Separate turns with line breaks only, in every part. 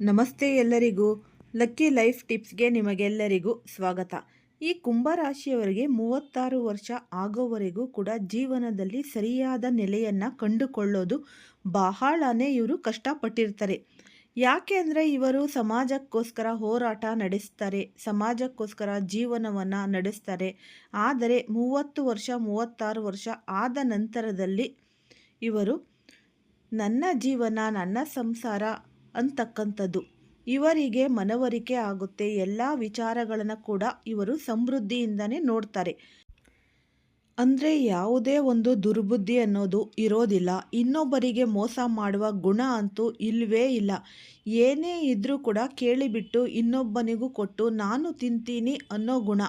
ನಮಸ್ತೆ ಎಲ್ಲರಿಗೂ. Lucky life ಟಿಪ್ಸ್ಗೆ ನಿಮಗೆಲ್ಲರಿಗೂ ಸ್ವಾಗತ. ಈ ಕುಂಭರಾಶಿಯವರಿಗೆ ಮೂವತ್ತಾರು ವರ್ಷ ಆಗೋವರೆಗೂ ಕೂಡ ಜೀವನದಲ್ಲಿ ಸರಿಯಾದ ನೆಲೆಯನ್ನು ಕಂಡುಕೊಳ್ಳೋದು ಬಹಳನೇ ಇವರು ಕಷ್ಟಪಟ್ಟಿರ್ತಾರೆ. ಯಾಕೆ ಅಂದರೆ ಇವರು ಸಮಾಜಕ್ಕೋಸ್ಕರ ಹೋರಾಟ ನಡೆಸ್ತಾರೆ, ಸಮಾಜಕ್ಕೋಸ್ಕರ ಜೀವನವನ್ನು ನಡೆಸ್ತಾರೆ. ಆದರೆ ಮೂವತ್ತು ವರ್ಷ, ಮೂವತ್ತಾರು ವರ್ಷ ಆದ ನಂತರದಲ್ಲಿ ಇವರು ನನ್ನ ಜೀವನ, ನನ್ನ ಸಂಸಾರ ಅಂತಕ್ಕಂಥದ್ದು. ಇವರಿಗೆ ಮನವರಿಕೆ ಆಗುತ್ತೆ. ಎಲ್ಲ ವಿಚಾರಗಳನ್ನು ಕೂಡ ಇವರು ಸಮೃದ್ಧಿಯಿಂದನೇ ನೋಡ್ತಾರೆ. ಅಂದರೆ ಯಾವುದೇ ಒಂದು ದುರ್ಬುದ್ಧಿ ಅನ್ನೋದು ಇರೋದಿಲ್ಲ. ಇನ್ನೊಬ್ಬರಿಗೆ ಮೋಸ ಮಾಡುವ ಗುಣ ಅಂತೂ ಇಲ್ಲವೇ ಇಲ್ಲ. ಏನೇ ಇದ್ದರೂ ಕೂಡ ಕೇಳಿಬಿಟ್ಟು ಇನ್ನೊಬ್ಬನಿಗೂ ಕೊಟ್ಟು, ನಾನು ತಿಂತೀನಿ ಅನ್ನೋ ಗುಣ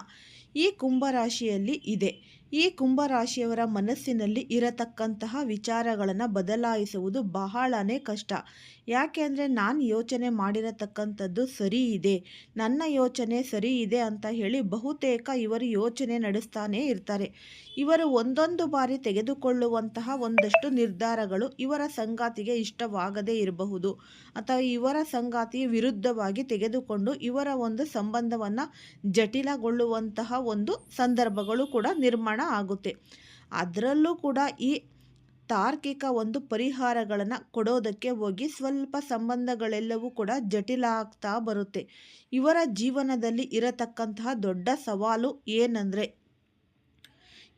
ಈ ಕುಂಭರಾಶಿಯಲ್ಲಿ ಇದೆ. ಈ ಕುಂಭರಾಶಿಯವರ ಮನಸ್ಸಿನಲ್ಲಿ ಇರತಕ್ಕಂತಹ ವಿಚಾರಗಳನ್ನು ಬದಲಾಯಿಸುವುದು ಬಹಳನೇ ಕಷ್ಟ. ಯಾಕೆಂದರೆ ನಾನು ಯೋಚನೆ ಮಾಡಿರತಕ್ಕಂಥದ್ದು ಸರಿ ಇದೆ, ನನ್ನ ಯೋಚನೆ ಸರಿ ಇದೆ ಅಂತ ಹೇಳಿ ಬಹುತೇಕ ಇವರು ಯೋಚನೆ ನಡೆಸ್ತಾನೇ ಇರ್ತಾರೆ. ಇವರು ಒಂದೊಂದು ಬಾರಿ ತೆಗೆದುಕೊಳ್ಳುವಂತಹ ಒಂದಷ್ಟು ನಿರ್ಧಾರಗಳು ಇವರ ಸಂಗಾತಿಗೆ ಇಷ್ಟವಾಗದೇ ಇರಬಹುದು. ಅಥವಾ ಇವರ ಸಂಗಾತಿ ವಿರುದ್ಧವಾಗಿ ತೆಗೆದುಕೊಂಡು ಇವರ ಒಂದು ಸಂಬಂಧವನ್ನು ಜಟಿಲಗೊಳ್ಳುವಂತಹ ಒಂದು ಸಂದರ್ಭಗಳು ಕೂಡ ನಿರ್ಮಾಣ ಆಗುತ್ತೆ. ಅದರಲ್ಲೂ ಕೂಡ ಈ ತಾರ್ಕಿಕ ಒಂದು ಪರಿಹಾರಗಳನ್ನು ಕೊಡೋದಕ್ಕೆ ಹೋಗಿ ಸ್ವಲ್ಪ ಸಂಬಂಧಗಳೆಲ್ಲವೂ ಕೂಡ ಜಟಿಲ ಆಗ್ತಾ ಬರುತ್ತೆ. ಇವರ ಜೀವನದಲ್ಲಿ ಇರತಕ್ಕಂತಹ ದೊಡ್ಡ ಸವಾಲು ಏನಂದರೆ,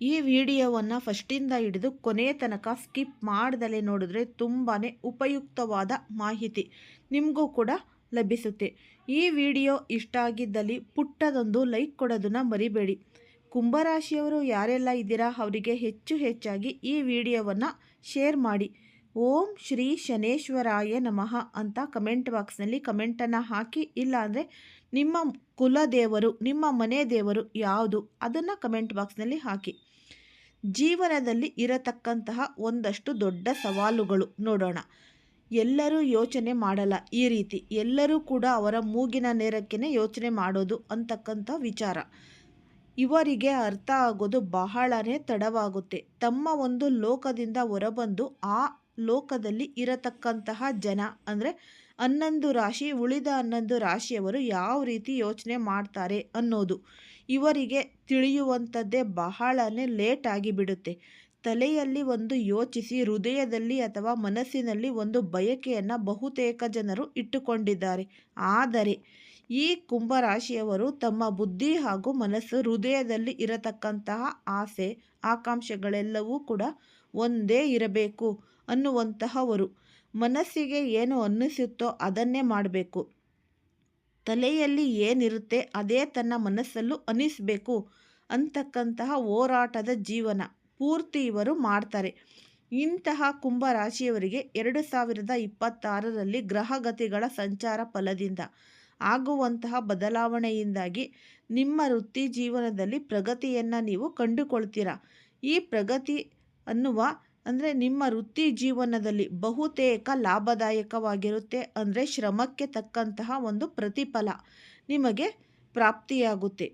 ಈ ವಿಡಿಯೋವನ್ನು ಫಸ್ಟಿಂದ ಹಿಡಿದು ಕೊನೆಯ ತನಕ ಸ್ಕಿಪ್ ಮಾಡ್ದಲೇ ನೋಡಿದ್ರೆ ತುಂಬಾ ಉಪಯುಕ್ತವಾದ ಮಾಹಿತಿ ನಿಮಗೂ ಕೂಡ ಲಭಿಸುತ್ತೆ. ಈ ವಿಡಿಯೋ ಇಷ್ಟ ಆಗಿದ್ದಲ್ಲಿ ಪುಟ್ಟದೊಂದು ಲೈಕ್ ಕೊಡೋದನ್ನು ಮರಿಬೇಡಿ. ಕುಂಭರಾಶಿಯವರು ಯಾರೆಲ್ಲ ಇದ್ದೀರಾ ಅವರಿಗೆ ಹೆಚ್ಚು ಹೆಚ್ಚಾಗಿ ಈ ವಿಡಿಯೋವನ್ನು ಶೇರ್ ಮಾಡಿ. ಓಂ ಶ್ರೀ ಶನೇಶ್ವರಾಯ ನಮಃ ಅಂತ ಕಮೆಂಟ್ ಬಾಕ್ಸ್ನಲ್ಲಿ ಕಮೆಂಟನ್ನು ಹಾಕಿ. ಇಲ್ಲಾಂದರೆ ನಿಮ್ಮ ಕುಲದೇವರು, ನಿಮ್ಮ ಮನೆ ದೇವರು ಯಾವುದು ಅದನ್ನು ಕಮೆಂಟ್ ಬಾಕ್ಸ್ನಲ್ಲಿ ಹಾಕಿ. ಜೀವನದಲ್ಲಿ ಇರತಕ್ಕಂತಹ ಒಂದಷ್ಟು ದೊಡ್ಡ ಸವಾಲುಗಳು ನೋಡೋಣ. ಎಲ್ಲರೂ ಯೋಚನೆ ಮಾಡಲ್ಲ ಈ ರೀತಿ. ಎಲ್ಲರೂ ಕೂಡ ಅವರ ಮೂಗಿನ ನೇರಕ್ಕೇ ಯೋಚನೆ ಮಾಡೋದು ಅಂತಕ್ಕಂಥ ವಿಚಾರ. ಇವರಿಗೆ ಅರ್ಥ ಆಗೋದು ಬಹಳನೇ ತಡವಾಗುತ್ತೆ. ತಮ್ಮ ಒಂದು ಲೋಕದಿಂದ ಹೊರಬಂದು ಆ ಲೋಕದಲ್ಲಿ ಇರತಕ್ಕಂತಹ ಜನ, ಅಂದರೆ ಹನ್ನೊಂದು ರಾಶಿ, ಉಳಿದ ಹನ್ನೊಂದು ರಾಶಿಯವರು ಯಾವ ರೀತಿ ಯೋಚನೆ ಮಾಡ್ತಾರೆ ಅನ್ನೋದು ಇವರಿಗೆ ತಿಳಿಯುವಂಥದ್ದೇ ಬಹಳನೇ ಲೇಟ್ ಆಗಿಬಿಡುತ್ತೆ. ತಲೆಯಲ್ಲಿ ಒಂದು ಯೋಚಿಸಿ, ಹೃದಯದಲ್ಲಿ ಅಥವಾ ಮನಸ್ಸಿನಲ್ಲಿ ಒಂದು ಬಯಕೆಯನ್ನು ಬಹುತೇಕ ಜನರು ಇಟ್ಟುಕೊಂಡಿದ್ದಾರೆ. ಆದರೆ ಈ ಕುಂಭರಾಶಿಯವರು ತಮ್ಮ ಬುದ್ಧಿ ಹಾಗೂ ಮನಸ್ಸು ಹೃದಯದಲ್ಲಿ ಇರತಕ್ಕಂತಹ ಆಸೆ, ಆಕಾಂಕ್ಷೆಗಳೆಲ್ಲವೂ ಕೂಡ ಒಂದೇ ಇರಬೇಕು ಅನ್ನುವಂತಹವರು. ಮನಸ್ಸಿಗೆ ಏನು ಅನ್ನಿಸುತ್ತೋ ಅದನ್ನೇ ಮಾಡಬೇಕು. ತಲೆಯಲ್ಲಿ ಏನಿರುತ್ತೆ ಅದೇ ತನ್ನ ಮನಸ್ಸಲ್ಲೂ ಅನಿಸಬೇಕು ಅಂತಕ್ಕಂತಹ ಹೋರಾಟದ ಜೀವನ ಪೂರ್ತಿ ಇವರು ಮಾಡ್ತಾರೆ. ಇಂತಹ ಕುಂಭರಾಶಿಯವರಿಗೆ ಎರಡು ಸಾವಿರದ ಇಪ್ಪತ್ತಾರರಲ್ಲಿ ಗ್ರಹಗತಿಗಳ ಸಂಚಾರ ಫಲದಿಂದ ಆಗುವಂತಹ ಬದಲಾವಣೆಯಿಂದಾಗಿ ನಿಮ್ಮ ವೃತ್ತಿ ಜೀವನದಲ್ಲಿ ಪ್ರಗತಿಯನ್ನು ನೀವು ಕಂಡುಕೊಳ್ತೀರಾ? ಈ ಪ್ರಗತಿ ಅನ್ನುವ ಅಂದರೆ ನಿಮ್ಮ ವೃತ್ತಿ ಜೀವನದಲ್ಲಿ ಬಹುತೇಕ ಲಾಭದಾಯಕವಾಗಿರುತ್ತೆ ಅಂದರೆ ಶ್ರಮಕ್ಕೆ ತಕ್ಕಂತಹ ಒಂದು ಪ್ರತಿಫಲ ನಿಮಗೆ ಪ್ರಾಪ್ತಿಯಾಗುತ್ತೆ.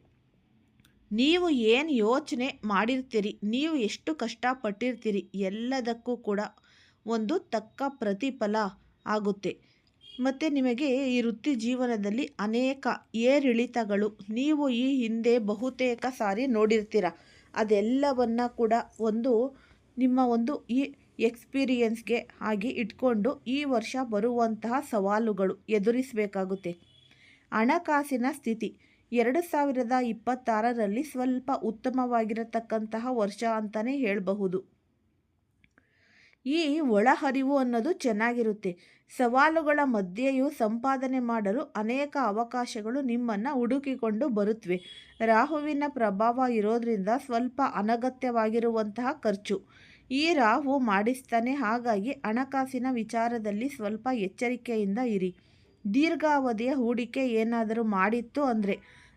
ನೀವು ಏನು ಯೋಚನೆ ಮಾಡಿರ್ತೀರಿ, ನೀವು ಎಷ್ಟು ಕಷ್ಟಪಟ್ಟಿರ್ತೀರಿ ಎಲ್ಲದಕ್ಕೂ ಕೂಡ ಒಂದು ತಕ್ಕ ಪ್ರತಿಫಲ ಆಗುತ್ತೆ. ಮತ್ತು ನಿಮಗೆ ಈ ವೃತ್ತಿ ಜೀವನದಲ್ಲಿ ಅನೇಕ ಏರಿಳಿತಗಳು, ನೀವು ಈ ಹಿಂದೆ ಬಹುತೇಕ ಸಾರಿ ನೋಡಿರ್ತೀರ. ಅದೆಲ್ಲವನ್ನ ಕೂಡ ಒಂದು ನಿಮ್ಮ ಒಂದು ಈ ಎಕ್ಸ್ಪೀರಿಯನ್ಸ್ಗೆ ಆಗಿ ಇಟ್ಕೊಂಡು ಈ ವರ್ಷ ಬರುವಂತಹ ಸವಾಲುಗಳು ಎದುರಿಸಬೇಕಾಗುತ್ತೆ. ಹಣಕಾಸಿನ ಸ್ಥಿತಿ. ಎರಡು ಸಾವಿರದ ಇಪ್ಪತ್ತಾರರಲ್ಲಿ ಸ್ವಲ್ಪ ಉತ್ತಮವಾಗಿರತಕ್ಕಂತಹ ವರ್ಷ ಅಂತಲೇ ಹೇಳಬಹುದು. ಈ ಒಳಹರಿವು ಅನ್ನೋದು ಚೆನ್ನಾಗಿರುತ್ತೆ. ಸವಾಲುಗಳ ಮಧ್ಯೆಯೂ ಸಂಪಾದನೆ ಮಾಡಲು ಅನೇಕ ಅವಕಾಶಗಳು ನಿಮ್ಮನ್ನು ಹುಡುಕಿಕೊಂಡು ಬರುತ್ತವೆ ರಾಹುವಿನ ಪ್ರಭಾವ ಇರೋದ್ರಿಂದ ಸ್ವಲ್ಪ ಅನಗತ್ಯವಾಗಿರುವಂತಹ ಖರ್ಚು. ಈ ರಾಹು ಮಾಡಿಸ್ತಾನೆ, ಹಾಗಾಗಿ ಹಣಕಾಸಿನ ವಿಚಾರದಲ್ಲಿ ಸ್ವಲ್ಪ ಎಚ್ಚರಿಕೆಯಿಂದ ಇರಿ. ದೀರ್ಘಾವಧಿಯ ಹೂಡಿಕೆ ಏನಾದರೂ ಮಾಡಿತ್ತು ಅಂದರೆ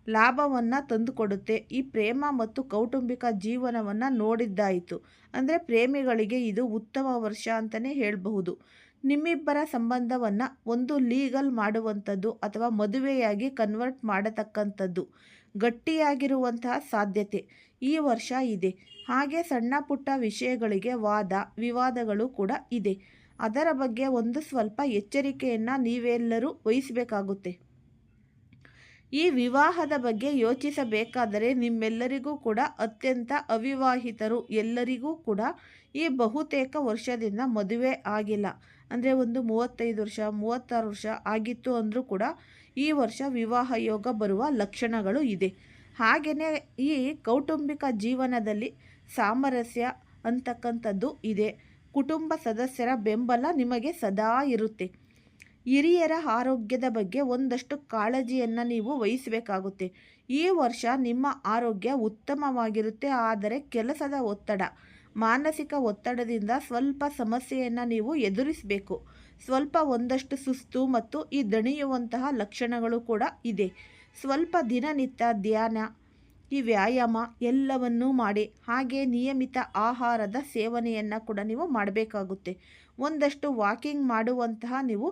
ಲಾಭವನ್ನು ತಂದುಕೊಡುತ್ತೆ. ಈ ಪ್ರೇಮ ಮತ್ತು ಕೌಟುಂಬಿಕ ಜೀವನವನ್ನು ನೋಡಿದ್ದಾಯಿತು. ಅಂದರೆ ಪ್ರೇಮಿಗಳಿಗೆ ಇದು ಉತ್ತಮ ವರ್ಷ ಅಂತಲೇ ಹೇಳಬಹುದು. ನಿಮ್ಮಿಬ್ಬರ ಸಂಬಂಧವನ್ನು ಒಂದು ಲೀಗಲ್ ಮಾಡುವಂಥದ್ದು ಅಥವಾ ಮದುವೆಯಾಗಿ ಕನ್ವರ್ಟ್ ಮಾಡತಕ್ಕಂಥದ್ದು ಗಟ್ಟಿಯಾಗಿರುವಂತಹ ಸಾಧ್ಯತೆ ಈ ವರ್ಷ ಇದೆ. ಹಾಗೆ ಸಣ್ಣ ಪುಟ್ಟ ವಿಷಯಗಳಿಗೆ ವಾದ, ವಿವಾದಗಳು ಕೂಡ ಇದೆ. ಅದರ ಬಗ್ಗೆ ಒಂದು ಸ್ವಲ್ಪ ಎಚ್ಚರಿಕೆಯನ್ನು ನೀವೆಲ್ಲರೂ ವಹಿಸಬೇಕಾಗುತ್ತೆ. ಈ ವಿವಾಹದ ಬಗ್ಗೆ ಯೋಚಿಸಬೇಕಾದರೆ ನಿಮ್ಮೆಲ್ಲರಿಗೂ ಕೂಡ ಅತ್ಯಂತ ಅವಿವಾಹಿತರು ಎಲ್ಲರಿಗೂ ಕೂಡ ಈ ಬಹುತೇಕ ವರ್ಷದಿಂದ ಮದುವೆ ಆಗಿಲ್ಲ. ಅಂದರೆ ಒಂದು ಮೂವತ್ತೈದು ವರ್ಷ, ಮೂವತ್ತಾರು ವರ್ಷ ಆಗಿತ್ತು ಅಂದರೂ ಕೂಡ ಈ ವರ್ಷ ವಿವಾಹ ಯೋಗ ಬರುವ ಲಕ್ಷಣಗಳು ಇದೆ. ಹಾಗೆಯೇ ಈ ಕೌಟುಂಬಿಕ ಜೀವನದಲ್ಲಿ ಸಾಮರಸ್ಯ ಅಂತಕ್ಕಂಥದ್ದು ಇದೆ. ಕುಟುಂಬ ಸದಸ್ಯರ ಬೆಂಬಲ ನಿಮಗೆ ಸದಾ ಇರುತ್ತೆ. ಹಿರಿಯರ ಆರೋಗ್ಯದ ಬಗ್ಗೆ ಒಂದಷ್ಟು ಕಾಳಜಿಯನ್ನು ನೀವು ವಹಿಸಬೇಕಾಗುತ್ತೆ. ಈ ವರ್ಷ ನಿಮ್ಮ ಆರೋಗ್ಯ ಉತ್ತಮವಾಗಿರುತ್ತೆ, ಆದರೆ ಕೆಲಸದ ಒತ್ತಡ, ಮಾನಸಿಕ ಒತ್ತಡದಿಂದ ಸ್ವಲ್ಪ ಸಮಸ್ಯೆಯನ್ನು ನೀವು ಎದುರಿಸಬೇಕು. ಸ್ವಲ್ಪ ಒಂದಷ್ಟು ಸುಸ್ತು ಮತ್ತು ಈ ದಣಿಯುವಂತಹ ಲಕ್ಷಣಗಳು ಕೂಡ ಇದೆ. ಸ್ವಲ್ಪ ದಿನನಿತ್ಯ ಧ್ಯಾನ, ಈ ವ್ಯಾಯಾಮ ಎಲ್ಲವನ್ನೂ ಮಾಡಿ, ಹಾಗೆ ನಿಯಮಿತ ಆಹಾರದ ಸೇವನೆಯನ್ನು ಕೂಡ ನೀವು ಮಾಡಬೇಕಾಗುತ್ತೆ. ಒಂದಷ್ಟು ವಾಕಿಂಗ್ ಮಾಡುವಂತಹ ನೀವು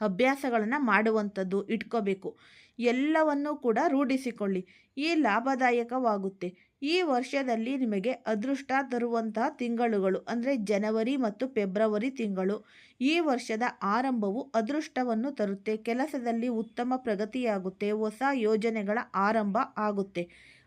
ಅಭ್ಯಾಸಗಳನ್ನು ಮಾಡುವಂಥದ್ದು ಇಟ್ಕೋಬೇಕು. ಎಲ್ಲವನ್ನೂ ಕೂಡ ರೂಢಿಸಿಕೊಳ್ಳಿ. ಈ ಲಾಭದಾಯಕವಾಗುತ್ತೆ. ಈ ವರ್ಷದಲ್ಲಿ ನಿಮಗೆ ಅದೃಷ್ಟ ತರುವಂತಹ ತಿಂಗಳುಗಳು, ಅಂದರೆ ಜನವರಿ ಮತ್ತು ಫೆಬ್ರವರಿ ತಿಂಗಳು, ಈ ವರ್ಷದ ಆರಂಭವು ಅದೃಷ್ಟವನ್ನು ತರುತ್ತೆ. ಕೆಲಸದಲ್ಲಿ ಉತ್ತಮ ಪ್ರಗತಿಯಾಗುತ್ತೆ, ಹೊಸ ಯೋಜನೆಗಳ ಆರಂಭ ಆಗುತ್ತೆ.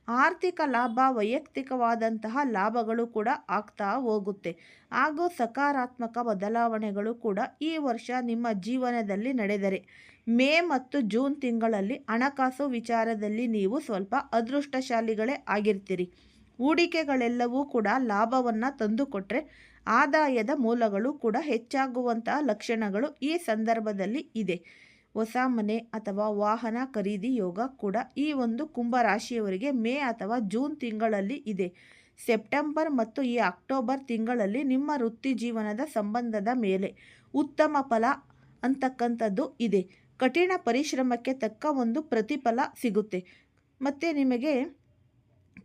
ಆರ್ಥಿಕ ಲಾಭ, ವೈಯಕ್ತಿಕವಾದಂತಹ ಲಾಭಗಳು ಕೂಡ ಆಗ್ತಾ ಹೋಗುತ್ತೆ. ಹಾಗೂ ಸಕಾರಾತ್ಮಕ ಬದಲಾವಣೆಗಳು ಕೂಡ ಈ ವರ್ಷ ನಿಮ್ಮ ಜೀವನದಲ್ಲಿ ನಡೆದರೆ. ಮೇ ಮತ್ತು ಜೂನ್ ತಿಂಗಳಲ್ಲಿ ಹಣಕಾಸು ವಿಚಾರದಲ್ಲಿ ನೀವು ಸ್ವಲ್ಪ ಅದೃಷ್ಟಶಾಲಿಗಳೇ ಆಗಿರ್ತೀರಿ. ಹೂಡಿಕೆಗಳೆಲ್ಲವೂ ಕೂಡ ಲಾಭವನ್ನು ತಂದುಕೊಟ್ರೆ ಆದಾಯದ ಮೂಲಗಳು ಕೂಡ ಹೆಚ್ಚಾಗುವಂತಹ ಲಕ್ಷಣಗಳು ಈ ಸಂದರ್ಭದಲ್ಲಿ ಇದೆ. ಹೊಸ ಮನೆ ಅಥವಾ ವಾಹನ ಖರೀದಿ ಯೋಗ ಕೂಡ ಈ ಒಂದು ಕುಂಭ ರಾಶಿಯವರಿಗೆ ಮೇ ಅಥವಾ ಜೂನ್ ತಿಂಗಳಲ್ಲಿ ಇದೆ. ಸೆಪ್ಟೆಂಬರ್ ಮತ್ತು ಈ ಅಕ್ಟೋಬರ್ ತಿಂಗಳಲ್ಲಿ ನಿಮ್ಮ ವೃತ್ತಿ ಜೀವನದ ಸಂಬಂಧದ ಮೇಲೆ ಉತ್ತಮ ಫಲ ಅಂತಕ್ಕಂಥದ್ದು ಇದೆ. ಕಠಿಣ ಪರಿಶ್ರಮಕ್ಕೆ ತಕ್ಕ ಒಂದು ಪ್ರತಿಫಲ ಸಿಗುತ್ತೆ. ಮತ್ತು ನಿಮಗೆ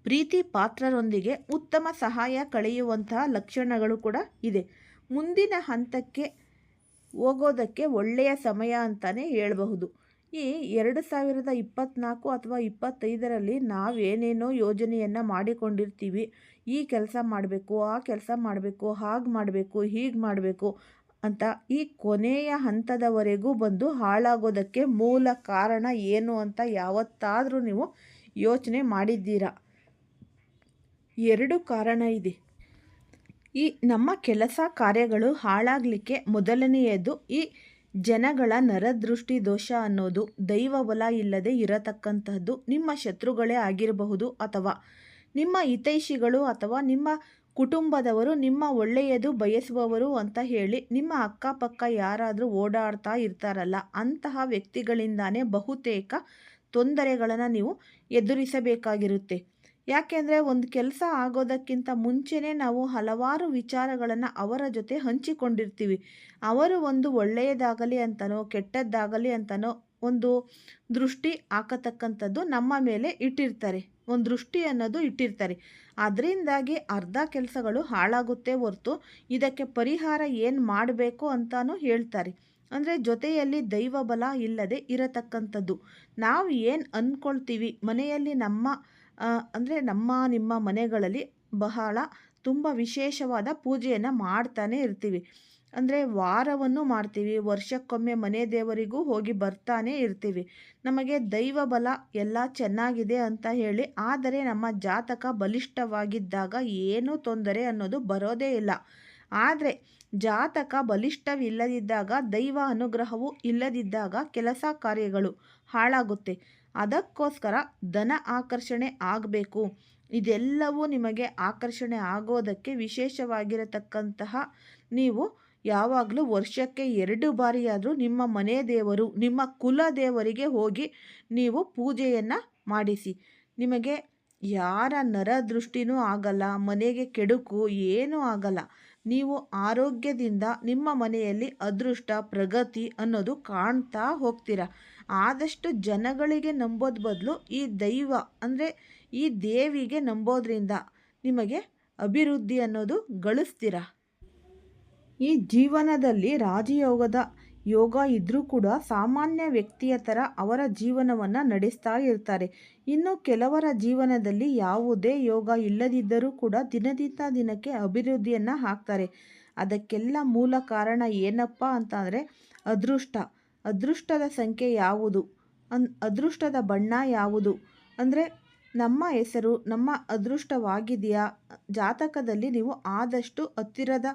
ಪ್ರೀತಿ ಪಾತ್ರರೊಂದಿಗೆ ಉತ್ತಮ ಸಹಾಯ ಕಳೆಯುವಂತಹ ಲಕ್ಷಣಗಳು ಕೂಡ ಇದೆ. ಮುಂದಿನ ಹಂತಕ್ಕೆ ಹೋಗೋದಕ್ಕೆ ಒಳ್ಳೆಯ ಸಮಯ ಅಂತಲೇ ಹೇಳಬಹುದು. ಈ ಎರಡು ಸಾವಿರದ ಇಪ್ಪತ್ತ್ನಾಲ್ಕು ಅಥವಾ ಇಪ್ಪತ್ತೈದರಲ್ಲಿ ನಾವೇನೇನೋ ಯೋಜನೆಯನ್ನು ಮಾಡಿಕೊಂಡಿರ್ತೀವಿ, ಈ ಕೆಲಸ ಮಾಡಬೇಕು, ಆ ಕೆಲಸ ಮಾಡಬೇಕು, ಹಾಗೆ ಮಾಡಬೇಕು, ಹೀಗೆ ಮಾಡಬೇಕು ಅಂತ ಈ ಕೊನೆಯ ಹಂತದವರೆಗೂ ಬಂದು ಹಾಳಾಗೋದಕ್ಕೆ ಮೂಲ ಕಾರಣ ಏನು ಅಂತ ಯಾವತ್ತಾದರೂ ನೀವು ಯೋಚನೆ ಮಾಡಿದ್ದೀರಾ? ಎರಡು ಕಾರಣ ಇದೆ. ಈ ನಮ್ಮ ಕೆಲಸ ಕಾರ್ಯಗಳು ಹಾಳಾಗಲಿಕ್ಕೆ ಮೊದಲನೆಯದು ಈ ಜನಗಳ ನರದೃಷ್ಟಿ ದೋಷ ಅನ್ನೋದು. ದೈವ ಬಲ ಇಲ್ಲದೆ ಇರತಕ್ಕಂತಹದ್ದು ನಿಮ್ಮ ಶತ್ರುಗಳೇ ಆಗಿರಬಹುದು ಅಥವಾ ನಿಮ್ಮ ಹಿತೈಷಿಗಳು ಅಥವಾ ನಿಮ್ಮ ಕುಟುಂಬದವರು, ನಿಮ್ಮ ಒಳ್ಳೆಯದು ಬಯಸುವವರು ಅಂತ ಹೇಳಿ ನಿಮ್ಮ ಅಕ್ಕಪಕ್ಕ ಯಾರಾದರೂ ಓಡಾಡ್ತಾ ಇರ್ತಾರಲ್ಲ, ಅಂತಹ ವ್ಯಕ್ತಿಗಳಿಂದಾನೇ ಬಹುತೇಕ ತೊಂದರೆಗಳನ್ನು ನೀವು ಎದುರಿಸಬೇಕಾಗಿರುತ್ತೆ. ಯಾಕೆಂದರೆ ಒಂದು ಕೆಲಸ ಆಗೋದಕ್ಕಿಂತ ಮುಂಚೆನೇ ನಾವು ಹಲವಾರು ವಿಚಾರಗಳನ್ನು ಅವರ ಜೊತೆ ಹಂಚಿಕೊಂಡಿರ್ತೀವಿ. ಅವರು ಒಂದು ಒಳ್ಳೆಯದಾಗಲಿ ಅಂತನೋ, ಕೆಟ್ಟದ್ದಾಗಲಿ ಅಂತನೋ ಒಂದು ದೃಷ್ಟಿ ಹಾಕತಕ್ಕಂಥದ್ದು ನಮ್ಮ ಮೇಲೆ ಇಟ್ಟಿರ್ತಾರೆ. ಒಂದು ದೃಷ್ಟಿ ಅನ್ನೋದು ಇಟ್ಟಿರ್ತಾರೆ. ಅದರಿಂದಾಗಿ ಅರ್ಧ ಕೆಲಸಗಳು ಹಾಳಾಗುತ್ತೆ ಹೊರತು ಇದಕ್ಕೆ ಪರಿಹಾರ ಏನು ಮಾಡಬೇಕು ಅಂತಲೂ ಹೇಳ್ತಾರೆ. ಅಂದರೆ ಜೊತೆಯಲ್ಲಿ ದೈವಬಲ ಇಲ್ಲದೆ ಇರತಕ್ಕಂಥದ್ದು. ನಾವು ಏನು ಅಂದ್ಕೊಳ್ತೀವಿ ಮನೆಯಲ್ಲಿ ನಮ್ಮ ಅಂದರೆ ನಮ್ಮ, ನಿಮ್ಮ ಮನೆಗಳಲ್ಲಿ ಬಹಳ ತುಂಬ ವಿಶೇಷವಾದ ಪೂಜೆಯನ್ನು ಮಾಡ್ತಾನೆ ಇರ್ತೀವಿ. ಅಂದರೆ ವಾರವನ್ನು ಮಾಡ್ತೀವಿ, ವರ್ಷಕ್ಕೊಮ್ಮೆ ಮನೆ ದೇವರಿಗೂ ಹೋಗಿ ಬರ್ತಾನೆ ಇರ್ತೀವಿ. ನಮಗೆ ದೈವ ಬಲ ಎಲ್ಲ ಚೆನ್ನಾಗಿದೆ ಅಂತ ಹೇಳಿ, ಆದರೆ ನಮ್ಮ ಜಾತಕ ಬಲಿಷ್ಠವಾಗಿದ್ದಾಗ ಏನೂ ತೊಂದರೆ ಅನ್ನೋದು ಬರೋದೇ ಇಲ್ಲ. ಆದರೆ ಜಾತಕ ಬಲಿಷ್ಠವಿಲ್ಲದಿದ್ದಾಗ, ದೈವ ಅನುಗ್ರಹವು ಇಲ್ಲದಿದ್ದಾಗ ಕೆಲಸ ಕಾರ್ಯಗಳು ಹಾಳಾಗುತ್ತೆ. ಅದಕ್ಕೋಸ್ಕರ ಧನ ಆಕರ್ಷಣೆ ಆಗಬೇಕು. ಇದೆಲ್ಲವೂ ನಿಮಗೆ ಆಕರ್ಷಣೆ ಆಗೋದಕ್ಕೆ ವಿಶೇಷವಾಗಿರತಕ್ಕಂತಹ ನೀವು ಯಾವಾಗಲೂ ವರ್ಷಕ್ಕೆ ಎರಡು ಬಾರಿಯಾದರೂ ನಿಮ್ಮ ಮನೆ ದೇವರು, ನಿಮ್ಮ ಕುಲ ದೇವರಿಗೆ ಹೋಗಿ ನೀವು ಪೂಜೆಯನ್ನು ಮಾಡಿಸಿ. ನಿಮಗೆ ಯಾರ ನರ ದೃಷ್ಟಿನೂ ಆಗಲ್ಲ, ಮನೆಗೆ ಕೆಡುಕು ಏನೂ ಆಗಲ್ಲ. ನೀವು ಆರೋಗ್ಯದಿಂದ ನಿಮ್ಮ ಮನೆಯಲ್ಲಿ ಅದೃಷ್ಟ, ಪ್ರಗತಿ ಅನ್ನೋದು ಕಾಣ್ತಾ ಹೋಗ್ತೀರ. ಆದಷ್ಟು ಜನಗಳಿಗೆ ನಂಬೋದ್ ಬದಲು ಈ ದೈವ, ಅಂದರೆ ಈ ದೇವಿಗೆ ನಂಬೋದ್ರಿಂದ ನಿಮಗೆ ಅಭಿವೃದ್ಧಿ ಅನ್ನೋದು ಗಳಿಸ್ತೀರ? ಈ ಜೀವನದಲ್ಲಿ ರಾಜಯೋಗದ ಯೋಗ ಇದ್ದರೂ ಕೂಡ ಸಾಮಾನ್ಯ ವ್ಯಕ್ತಿಯ ಥರ ಅವರ ಜೀವನವನ್ನು ನಡೆಸ್ತಾ ಇರ್ತಾರೆ. ಇನ್ನು ಕೆಲವರ ಜೀವನದಲ್ಲಿ ಯಾವುದೇ ಯೋಗ ಇಲ್ಲದಿದ್ದರೂ ಕೂಡ ದಿನದಿಂದ ದಿನಕ್ಕೆ ಅಭಿವೃದ್ಧಿಯನ್ನು ಹಾಕ್ತಾರೆ. ಅದಕ್ಕೆಲ್ಲ ಮೂಲ ಕಾರಣ ಏನಪ್ಪ ಅಂತ ಅಂದರೆ ಅದೃಷ್ಟ. ಅದೃಷ್ಟದ ಸಂಖ್ಯೆ ಯಾವುದು? ಅನ್, ಅದೃಷ್ಟದ ಬಣ್ಣ ಯಾವುದು? ಅಂದರೆ, ನಮ್ಮ ಹೆಸರು, ನಮ್ಮ ಅದೃಷ್ಟವಾಗಿದೆಯಾ? ಜಾತಕದಲ್ಲಿ ನೀವು ಆದಷ್ಟು ಹತ್ತಿರದ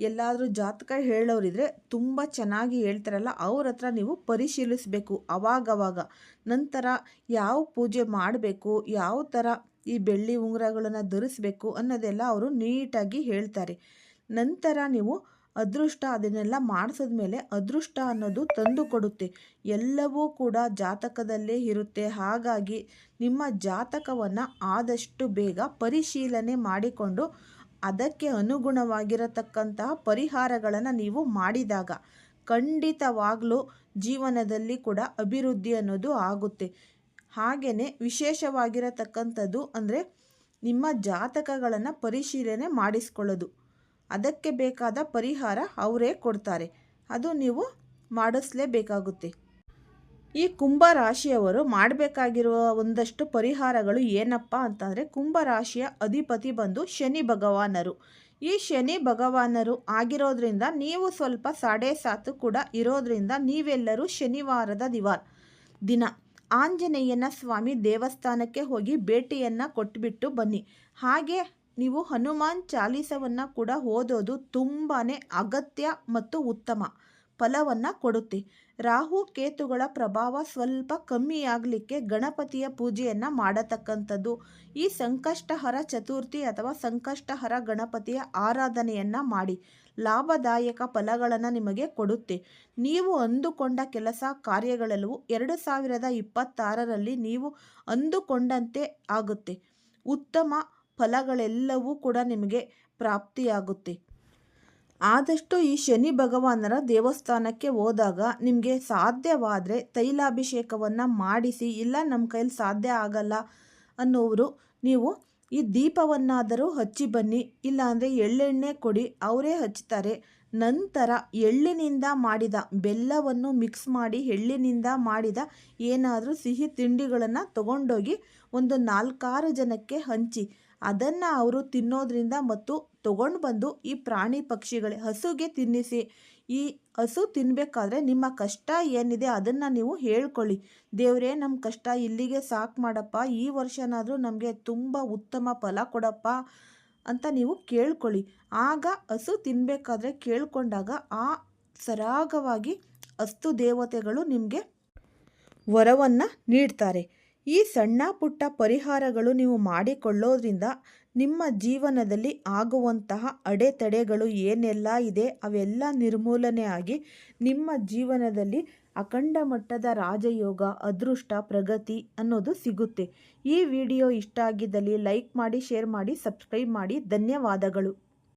ಎಲ್ಲಾದರೂ ಜಾತಕ ಹೇಳೋರಿದ್ರೆ ತುಂಬ ಚೆನ್ನಾಗಿ ಹೇಳ್ತಾರಲ್ಲ, ಅವ್ರ ಹತ್ರ ನೀವು ಪರಿಶೀಲಿಸಬೇಕು ಅವಾಗವಾಗ. ನಂತರ ಯಾವ ಪೂಜೆ ಮಾಡಬೇಕು, ಯಾವ ಥರ ಈ ಬೆಳ್ಳಿ ಉಂಗುರಗಳನ್ನು ಧರಿಸ್ಬೇಕು ಅನ್ನೋದೆಲ್ಲ ಅವರು ನೀಟಾಗಿ ಹೇಳ್ತಾರೆ. ನಂತರ ನೀವು ಅದೃಷ್ಟ ಅದನ್ನೆಲ್ಲ ಮಾಡಿಸಿದ್ಮೇಲೆ ಅದೃಷ್ಟ ಅನ್ನೋದು ತಂದು ಕೊಡುತ್ತೆ. ಎಲ್ಲವೂ ಕೂಡ ಜಾತಕದಲ್ಲೇ ಇರುತ್ತೆ. ಹಾಗಾಗಿ ನಿಮ್ಮ ಜಾತಕವನ್ನು ಆದಷ್ಟು ಬೇಗ ಪರಿಶೀಲನೆ ಮಾಡಿಕೊಂಡು ಅದಕ್ಕೆ ಅನುಗುಣವಾಗಿರತಕ್ಕಂತಹ ಪರಿಹಾರಗಳನ್ನು ನೀವು ಮಾಡಿದಾಗ ಖಂಡಿತವಾಗಲೂ ಜೀವನದಲ್ಲಿ ಕೂಡ ಅಭಿವೃದ್ಧಿ ಅನ್ನೋದು ಆಗುತ್ತೆ. ಹಾಗೆಯೇ ವಿಶೇಷವಾಗಿರತಕ್ಕಂಥದ್ದು ಅಂದರೆ ನಿಮ್ಮ ಜಾತಕಗಳನ್ನು ಪರಿಶೀಲನೆ ಮಾಡಿಸ್ಕೊಳ್ಳೋದು. ಅದಕ್ಕೆ ಬೇಕಾದ ಪರಿಹಾರ ಅವರೇ ಕೊಡ್ತಾರೆ. ಅದು ನೀವು ಮಾಡಿಸ್ಲೇಬೇಕಾಗುತ್ತೆ. ಈ ಕುಂಭ ರಾಶಿಯವರು ಮಾಡಬೇಕಾಗಿರುವ ಒಂದಷ್ಟು ಪರಿಹಾರಗಳು ಏನಪ್ಪ ಅಂತಂದರೆ ಕುಂಭ ರಾಶಿಯ ಅಧಿಪತಿ ಬಂದು ಶನಿ ಭಗವಾನರು. ಈ ಶನಿ ಭಗವಾನರು ಆಗಿರೋದ್ರಿಂದ ನೀವು ಸ್ವಲ್ಪ ಸಾಡೆ ಸಾತು ಕೂಡ ಇರೋದ್ರಿಂದ ನೀವೆಲ್ಲರೂ ಶನಿವಾರದ ದಿವಾ ದಿನ. ಆಂಜನೇಯನ ಸ್ವಾಮಿ ದೇವಸ್ಥಾನಕ್ಕೆ ಹೋಗಿ ಭೇಟಿಯನ್ನು ಕೊಟ್ಬಿಟ್ಟು ಬನ್ನಿ. ಹಾಗೆ ನೀವು ಹನುಮಾನ್ ಚಾಲೀಸವನ್ನು ಕೂಡ ಓದೋದು ತುಂಬಾ ಅಗತ್ಯ ಮತ್ತು ಉತ್ತಮ ಫಲವನ್ನು ಕೊಡುತ್ತೆ. ರಾಹು ಕೇತುಗಳ ಪ್ರಭಾವ ಸ್ವಲ್ಪ ಕಮ್ಮಿಯಾಗಲಿಕ್ಕೆ ಗಣಪತಿಯ ಪೂಜೆಯನ್ನು ಮಾಡತಕ್ಕಂಥದ್ದು. ಈ ಸಂಕಷ್ಟಹರ ಚತುರ್ಥಿ ಅಥವಾ ಸಂಕಷ್ಟಹರ ಗಣಪತಿಯ ಆರಾಧನೆಯನ್ನು ಮಾಡಿ ಲಾಭದಾಯಕ ಫಲಗಳನ್ನು ನಿಮಗೆ ಕೊಡುತ್ತೆ. ನೀವು ಅಂದುಕೊಂಡ ಕೆಲಸ ಕಾರ್ಯಗಳೆಲ್ಲವೂ ಎರಡು ಸಾವಿರದ ಇಪ್ಪತ್ತಾರರಲ್ಲಿ ನೀವು ಅಂದುಕೊಂಡಂತೆ ಆಗುತ್ತೆ. ಉತ್ತಮ ಫಲಗಳೆಲ್ಲವೂ ಕೂಡ ನಿಮಗೆ ಪ್ರಾಪ್ತಿಯಾಗುತ್ತೆ. ಆದಷ್ಟು ಈ ಶನಿ ಭಗವಾನರ ದೇವಸ್ಥಾನಕ್ಕೆ ಹೋದಾಗ ನಿಮಗೆ ಸಾಧ್ಯವಾದರೆ ತೈಲಾಭಿಷೇಕವನ್ನು ಮಾಡಿಸಿ, ಇಲ್ಲ ನಮ್ಮ ಕೈಲಿ ಸಾಧ್ಯ ಆಗಲ್ಲ ಅನ್ನೋರು ನೀವು ಈ ದೀಪವನ್ನಾದರೂ ಹಚ್ಚಿ ಬನ್ನಿ, ಇಲ್ಲಾಂದರೆ ಎಳ್ಳೆಣ್ಣೆ ಕೊಡಿ, ಅವರೇ ಹಚ್ತಾರೆ. ನಂತರ ಎಳ್ಳಿನಿಂದ ಮಾಡಿದ ಬೆಲ್ಲವನ್ನು ಮಿಕ್ಸ್ ಮಾಡಿ, ಎಳ್ಳಿನಿಂದ ಮಾಡಿದ ಏನಾದರೂ ಸಿಹಿ ತಿಂಡಿಗಳನ್ನು ತಗೊಂಡೋಗಿ ಒಂದು ನಾಲ್ಕಾರು ಜನಕ್ಕೆ ಹಂಚಿ ಅದನ್ನು ಅವರು ತಿನ್ನೋದ್ರಿಂದ ಮತ್ತು ತಗೊಂಡು ಬಂದು ಈ ಪ್ರಾಣಿ ಪಕ್ಷಿಗಳೇ ಹಸುಗೆ ತಿನ್ನಿಸಿ. ಈ ಹಸು ತಿನ್ನಬೇಕಾದ್ರೆ ನಿಮ್ಮ ಕಷ್ಟ ಏನಿದೆ ಅದನ್ನು ನೀವು ಹೇಳ್ಕೊಳ್ಳಿ. ದೇವರೇ ನಮ್ಮ ಕಷ್ಟ ಇಲ್ಲಿಗೆ ಸಾಕು ಮಾಡಪ್ಪ. ಈ ವರ್ಷನಾದರೂ ನಮಗೆ ತುಂಬ ಉತ್ತಮ ಫಲ ಕೊಡಪ್ಪ ಅಂತ ನೀವು ಕೇಳ್ಕೊಳ್ಳಿ. ಆಗ ಹಸು ತಿನ್ನಬೇಕಾದ್ರೆ ಕೇಳ್ಕೊಂಡಾಗ ಆ ಸರಾಗವಾಗಿ ಅಸ್ತು ದೇವತೆಗಳು ನಿಮಗೆ ವರವನ್ನು ನೀಡ್ತಾರೆ. ಈ ಸಣ್ಣ ಪುಟ್ಟ ಪರಿಹಾರಗಳು ನೀವು ಮಾಡಿಕೊಳ್ಳೋದ್ರಿಂದ ನಿಮ್ಮ ಜೀವನದಲ್ಲಿ ಆಗುವಂತಹ ಅಡೆತಡೆಗಳು ಏನೆಲ್ಲ ಇದೆ, ಅವೆಲ್ಲ ನಿರ್ಮೂಲನೆ ಆಗಿ ನಿಮ್ಮ ಜೀವನದಲ್ಲಿ ಅಖಂಡ ಮಟ್ಟದ ರಾಜಯೋಗ, ಅದೃಷ್ಟ, ಪ್ರಗತಿ ಅನ್ನೋದು ಸಿಗುತ್ತೆ. ಈ ವಿಡಿಯೋ ಇಷ್ಟ ಆಗಿದ್ದಲ್ಲಿ ಲೈಕ್ ಮಾಡಿ, ಶೇರ್ ಮಾಡಿ, ಸಬ್ಸ್ಕ್ರೈಬ್ ಮಾಡಿ. ಧನ್ಯವಾದಗಳು.